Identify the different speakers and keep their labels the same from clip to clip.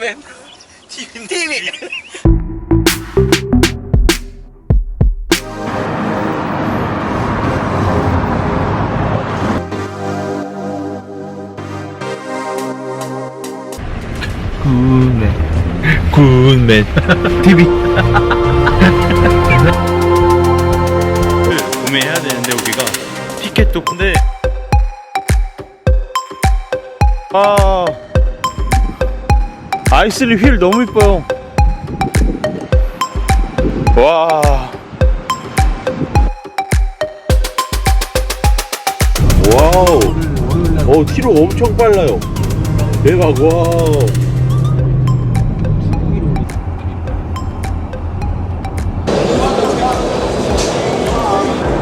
Speaker 1: 굿맨 TV TV
Speaker 2: 굿맨. 굿맨. TV 구매해야 되는데 우리가 티켓도 근데. 아 아이스리 휠 너무 이뻐요. 와. 와우. 어 티로 엄청 빨라요. 대박 와우.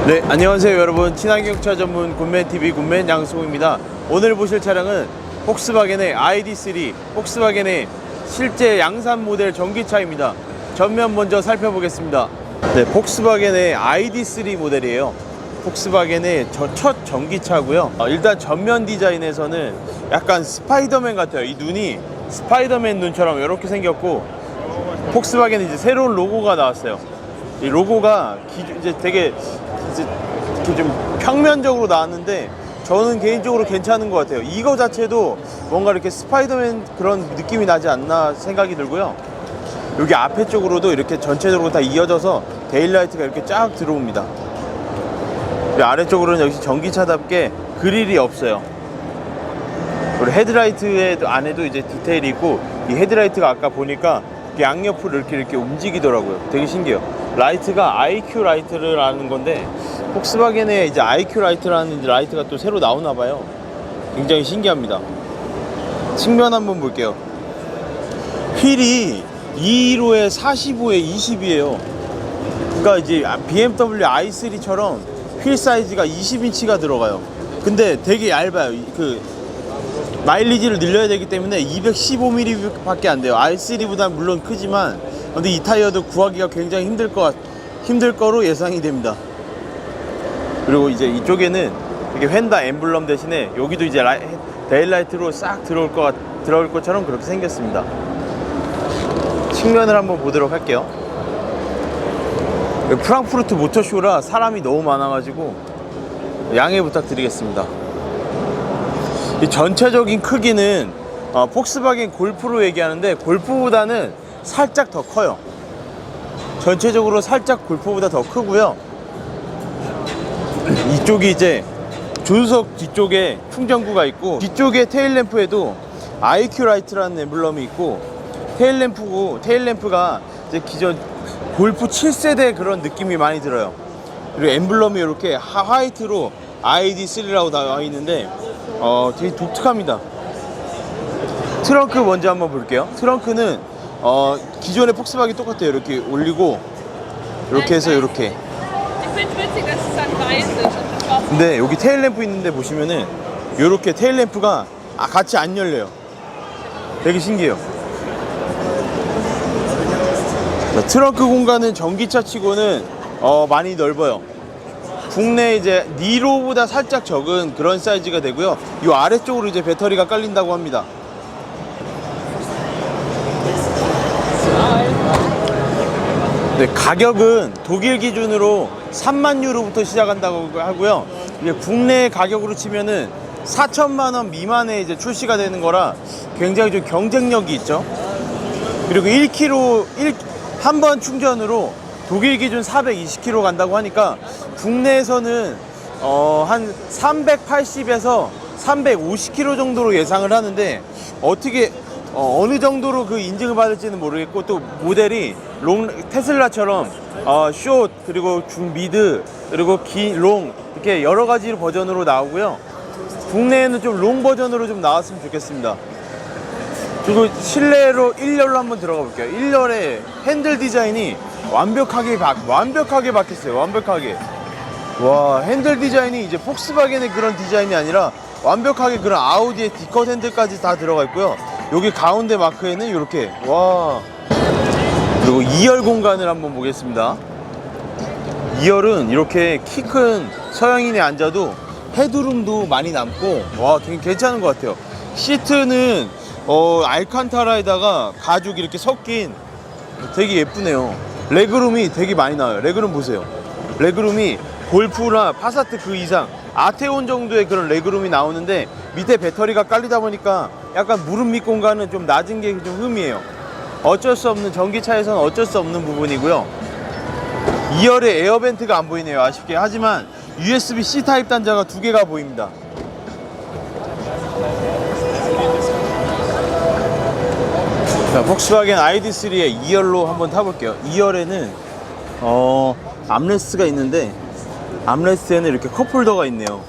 Speaker 2: 네, 안녕하세요 여러분. 친환경차 전문 굿맨TV 굿맨 양승호입니다. 오늘 보실 차량은 폭스바겐의 ID3, 폭스바겐의 실제 양산 모델 전기차입니다. 전면 먼저 살펴보겠습니다. 네, 폭스바겐의 ID3 모델이에요. 폭스바겐의 저- 첫 전기차고요. 어, 일단 전면 디자인에서는 약간 스파이더맨 같아요. 이 눈이 스파이더맨 눈처럼 이렇게 생겼고 폭스바겐은 이제 새로운 로고가 나왔어요. 이 로고가 기, 이제 되게 이제 좀 평면적으로 나왔는데 저는 개인적으로 괜찮은 것 같아요. 이거 자체도 뭔가 이렇게 스파이더맨 그런 느낌이 나지 않나 생각이 들고요. 여기 앞에 쪽으로도 이렇게 전체적으로 다 이어져서 데일라이트가 이렇게 쫙 들어옵니다. 아래쪽으로는 역시 전기차답게 그릴이 없어요. 그리고 헤드라이트 안에도 이제 디테일이 있고 이 헤드라이트가 아까 보니까 양옆으로 이렇게 이렇게 움직이더라고요. 되게 신기해요. 라이트가 IQ 라이트라는 건데 폭스바겐에 이제 IQ 라이트라는 라이트가 또 새로 나오나 봐요. 굉장히 신기합니다. 측면 한번 볼게요. 휠이 215에 45에 20이에요. 그러니까 이제 BMW i3처럼 휠 사이즈가 20인치가 들어가요. 근데 되게 얇아요. 이- 그 마일리지를 늘려야 되기 때문에 215mm 밖에 안 돼요. R3보다 물론 크지만 근데 이 타이어도 구하기가 굉장히 힘들 것 같- 힘들 거로 예상이 됩니다. 그리고 이제 이쪽에는 이렇게 휀다 엠블럼 대신에 여기도 이제 라이, 데일라이트로 싹 들어올 것 같- 들어올 것처럼 그렇게 생겼습니다. 측면을 한번 보도록 할게요. 프랑크푸르트 모터쇼라 사람이 너무 많아가지고 양해 부탁드리겠습니다. 이 전체적인 크기는 어, 폭스바겐 골프로 얘기하는데 골프보다는 살짝 더 커요. 전체적으로 살짝 골프보다 더 크고요. 이쪽이 이제 조수석 뒤쪽에 충전구가 있고 뒤쪽에 테일램프에도 IQ 라이트라는 엠블럼이 있고 테일램프고 테일램프가 이제 기존 골프 7세대 그런 느낌이 많이 들어요. 그리고 엠블럼이 이렇게 하- 화이트로 ID3라고 나와 있는데 어, 되게 독특합니다. 트렁크 먼저 한번 볼게요. 트렁크는 어, 기존의 폭스바겐 똑같아요. 이렇게 올리고 이렇게 해서 이렇게. 근데 여기 테일 램프 있는데 보시면은 이렇게 테일 램프가 아, 같이 안 열려요. 되게 신기해요. 자, 트렁크 공간은 전기차 치고는 어, 많이 넓어요. 국내 이제 니로보다 살짝 적은 그런 사이즈가 되고요. 이 아래쪽으로 이제 배터리가 깔린다고 합니다. 네, 가격은 독일 기준으로 3만 유로부터 시작한다고 하고요. 이게 국내 가격으로 치면은 4천만 원 미만에 이제 출시가 되는 거라 굉장히 좀 경쟁력이 있죠. 그리고 1kg, 1, 한 번 충전으로 독일 기준 420km 간다고 하니까 국내에서는 어, 한 380에서 350km 정도로 예상을 하는데 어떻게 어, 느 정도로 그 인증을 받을지는 모르겠고 또 모델이 롱 테슬라처럼 어, 숏 그리고 중 미드 그리고 기롱 이렇게 여러 가지 버전으로 나오고요. 국내에는 좀 롱 버전으로 좀 나왔으면 좋겠습니다. 그리고 실내로 1열로 한번 들어가 볼게요. 1열에 핸들 디자인이 완벽하게 바, 완벽하게 바뀌었어요. 완벽하게. 와, 핸들 디자인이 이제 폭스바겐의 그런 디자인이 아니라 완벽하게 그런 아우디의 디컷 핸들까지 다 들어가 있고요. 여기 가운데 마크에는 이렇게 와. 그리고 2열 공간을 한번 보겠습니다. 2열은 이렇게 키 큰 서양인이 앉아도 헤드룸도 많이 남고 와 되게 괜찮은 것 같아요. 시트는 어 알칸타라에다가 가죽 이렇게 섞인 되게 예쁘네요. 레그룸이 되게 많이 나와요. 레그룸 보세요. 레그룸이 골프나 파사트 그 이상 아테온 정도의 그런 레그룸이 나오는데 밑에 배터리가 깔리다 보니까 약간 무릎 밑 공간은 좀 낮은 게 좀 흠이에요. 어쩔 수 없는 전기차에서는 어쩔 수 없는 부분이고요. 2열에 에어벤트가 안 보이네요. 아쉽게. 하지만 USB-C 타입 단자가 두 개가 보입니다. 자, 폭스바겐 ID3의 2열로 한번 타볼게요. 2열에는 어, 암레스트가 있는데 암레스트에는 이렇게 컵홀더가 있네요.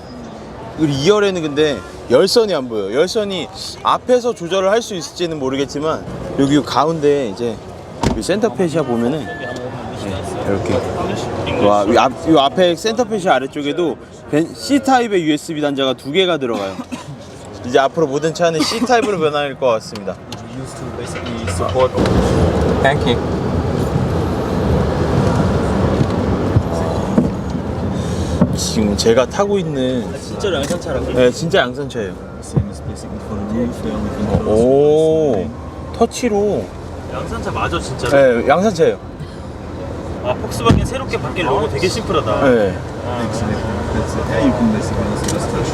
Speaker 2: 그리고 2열에는 근데 열선이 안 보여요. 열선이 앞에서 조절을 할 수 있을지는 모르겠지만 여기 가운데 이제 이 센터페시아 보면은 네, 이렇게 와, 이 앞, 이 앞에 센터페시아 아래쪽에도 벤- C 타입의 USB 단자가 두 개가 들어가요. 이제 앞으로 모든 차는 C 타입으로 변할 것 같습니다.
Speaker 3: Used to basically support pancake.
Speaker 2: 지금 제가 타고 있는
Speaker 3: 진짜로 양산차라고.
Speaker 2: 네, 진짜 양산차예요.
Speaker 3: Same is basically for the roof. We can
Speaker 2: 오 터치로
Speaker 3: 양산차 맞아 진짜.
Speaker 2: 네, 양산차예요.
Speaker 3: 아 폭스바겐 새롭게 바뀐 로고 되게 심플하다.
Speaker 2: 네.
Speaker 4: That's it. Yeah, you can basically also just touch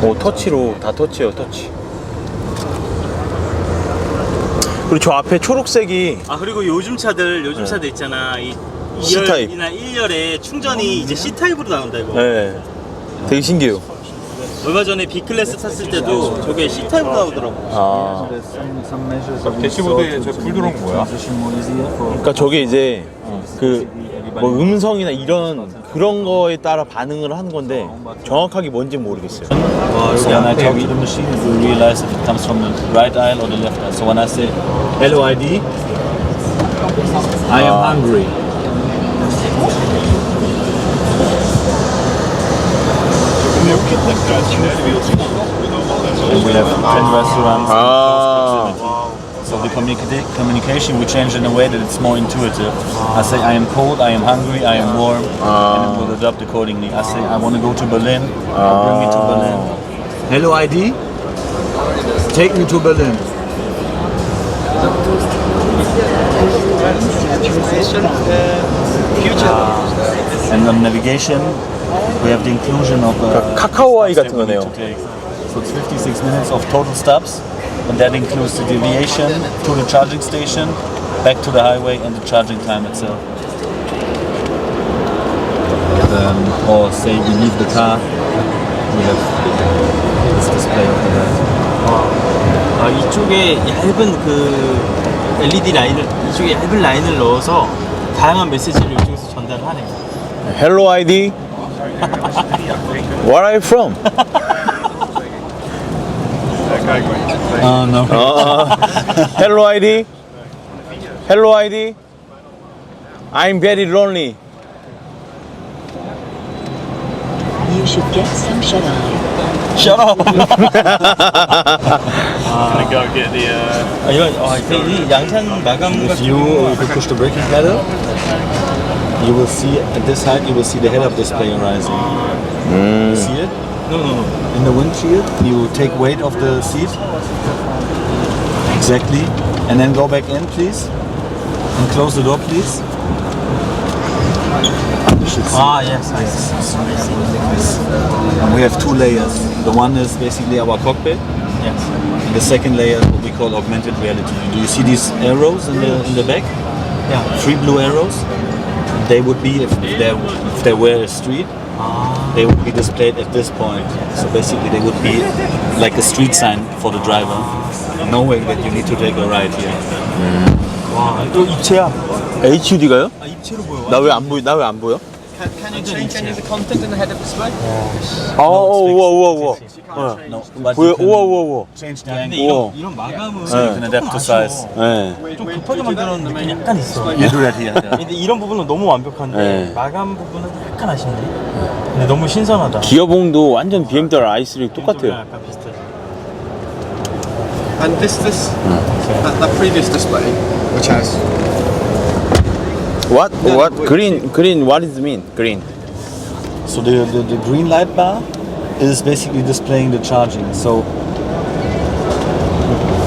Speaker 4: it.
Speaker 2: 오 터치로 다 터치예요 터치. 그리고 저 앞에 초록색이
Speaker 3: 아 그리고 요즘 차들
Speaker 2: 네.
Speaker 3: 요즘 차들 있잖아 이
Speaker 2: C 타입.
Speaker 3: 2열이나 1열에 충전이 이제 C 타입으로 나온다 이거.
Speaker 2: 네, 되게 신기해요.
Speaker 3: 얼마 전에 B 클래스 탔을 때도 저게 C 타입으로 나오더라고.
Speaker 2: 아,
Speaker 4: we
Speaker 1: 대시보드에
Speaker 4: saw to,
Speaker 1: 저
Speaker 4: to
Speaker 1: 불 들어온 거야?
Speaker 2: 그러니까 저게 이제 그 뭐 음성이나 이런 그런 거에 따라 반응을 하는 건데 정확하게 뭔지 모르겠어요.
Speaker 3: 와
Speaker 5: So when I talk to the machine, it will realize if it comes from the right aisle or the left aisle. So when I say LOID, I am hungry. And we have 10 restaurants.
Speaker 2: 아,
Speaker 5: communica communication, we change in a way that it's more intuitive. I say I am cold, I am hungry, I am warm, and ah. it will adapt accordingly. I say I want to go to Berlin, i ah. bring me to Berlin. Hello ID, take me to Berlin. Uh, ah. And on navigation, we have the inclusion of uh, Kakao so it's 56 minutes of total stops and that includes the deviation to the charging station, back to the highway, and the charging time itself. Um, or say we leave the car, we have this display over there.
Speaker 3: 아 이쪽에 얇은 그 LED 라인을 이쪽에 얇은 라인을 넣어서 다양한 메시지를 이쪽에서 전달을 하네요.
Speaker 2: Hello ID. Where are you from?
Speaker 5: Oh no.
Speaker 2: 어, Hello ID. Hello ID. I'm very lonely.
Speaker 6: You should get some shut eye.
Speaker 3: 아 이런 아, 이 양산 마감
Speaker 5: If
Speaker 3: 같은
Speaker 5: you,
Speaker 3: 경우는
Speaker 5: if you push the braking pedal, you will see at this height you will see the head-up display rising. You see it?
Speaker 3: no, no, no.
Speaker 5: In the windshield, you take weight of the seat. Exactly. And then go back in, please. And close the door, please. You should see.
Speaker 3: yes, yes.
Speaker 5: And we have two layers. The one is basically our cockpit.
Speaker 3: yes.
Speaker 5: And the second layer is what we call augmented reality. Do you see these arrows in the in the back?
Speaker 3: Yeah.
Speaker 5: Three blue arrows. They would be if there if there were a street, they would be displayed at this point. So basically, they would be like a street sign for the driver, knowing that you need to take a right here.
Speaker 3: 와, 또 입체야.
Speaker 2: HUD가요?
Speaker 3: 아, 입체로 보여.
Speaker 2: 나 왜 안 보이? 나 왜 안 보여?
Speaker 1: Can you change any of the content in the head-up display?
Speaker 2: 아, 우와 우와 우와.
Speaker 5: No, but
Speaker 2: 보여?
Speaker 5: you can
Speaker 2: 우와 우와 우와.
Speaker 5: change the
Speaker 3: 근데
Speaker 5: angle.
Speaker 3: 이런, 이런 마감은
Speaker 5: So you can adapt to size.
Speaker 2: 네.
Speaker 3: 좀 급하게 만들어놓은 느낌이 약간 있어.
Speaker 5: You do that here. yeah.
Speaker 3: 근데 이런 부분은 너무 완벽한데
Speaker 2: 네.
Speaker 3: 마감 부분은 약간 아쉽네. 근데 너무 신선하다.
Speaker 2: 기어봉도 완전 BMW i3 똑같아요.
Speaker 3: 약간 비슷해.
Speaker 1: And this, this, that, that previous display, which has
Speaker 2: What? What? Green? Green? What does it mean? Green.
Speaker 5: So the, the, the green light bar is basically displaying the charging. So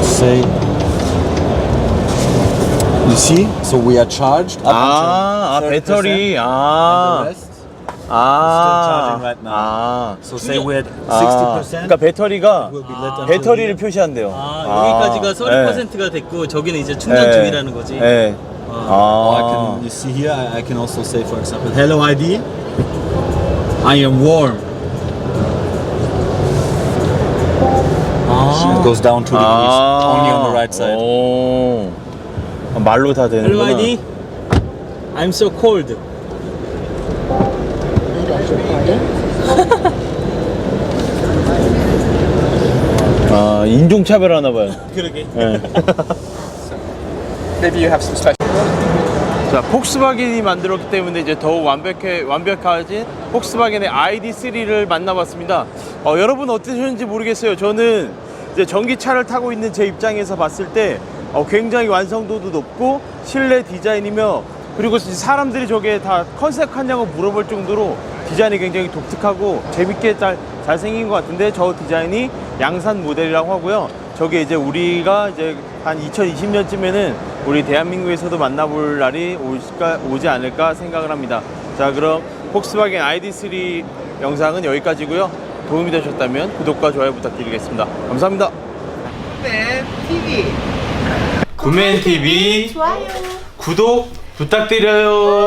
Speaker 5: say say. You see? So we are charged up
Speaker 2: 아, 아
Speaker 5: until 30%,
Speaker 2: 배터리.
Speaker 5: and
Speaker 2: 아.
Speaker 5: the rest.
Speaker 2: 아.
Speaker 5: still charging right now.
Speaker 2: 아.
Speaker 5: So say we're at
Speaker 2: 아,
Speaker 5: 60%.
Speaker 2: 그러니까 배터리가
Speaker 5: will be lit until
Speaker 2: 배터리를 표시한대요.
Speaker 3: 아, 여기까지가
Speaker 2: 네.
Speaker 3: 30%가 됐고 저기는 이제 충전
Speaker 2: 네.
Speaker 3: 중이라는 거지.
Speaker 2: 네.
Speaker 5: Or I
Speaker 2: 아.
Speaker 5: can, you see here, I, I can also say, for example, hello ID. I am warm.
Speaker 3: 아.
Speaker 5: It goes down two degrees, only on the right side.
Speaker 2: 오. 아, 말로 다
Speaker 3: Hello
Speaker 2: 되는구나.
Speaker 3: ID. I'm so cold.
Speaker 6: I beg your pardon?
Speaker 2: 아, 인종차별 하나 봐요.
Speaker 3: 그러게.
Speaker 2: 네.
Speaker 1: maybe you have some special.
Speaker 2: 자, 폭스바겐이 만들었기 때문에 이제 더욱 완벽해 완벽해진 폭스바겐의 ID3를 만나봤습니다. 어, 여러분 어떠셨는지 모르겠어요. 저는 이제 전기차를 타고 있는 제 입장에서 봤을 때 어, 굉장히 완성도도 높고 실내 디자인이며 그리고 사람들이 저게 다 컨셉하냐고 물어볼 정도로 디자인이 굉장히 독특하고 재밌게 잘, 잘 생긴 것 같은데 저 디자인이 양산 모델이라고 하고요. 저게 이제 우리가 이제 한 2020년쯤에는 우리 대한민국에서도 만나볼 날이 올까, 오지 않을까 생각을 합니다. 자, 그럼 폭스바겐 ID3 영상은 여기까지고요. 도움이 되셨다면 구독과 좋아요 부탁드리겠습니다. 감사합니다. 구맨 TV 좋아요. 구독 부탁드려요.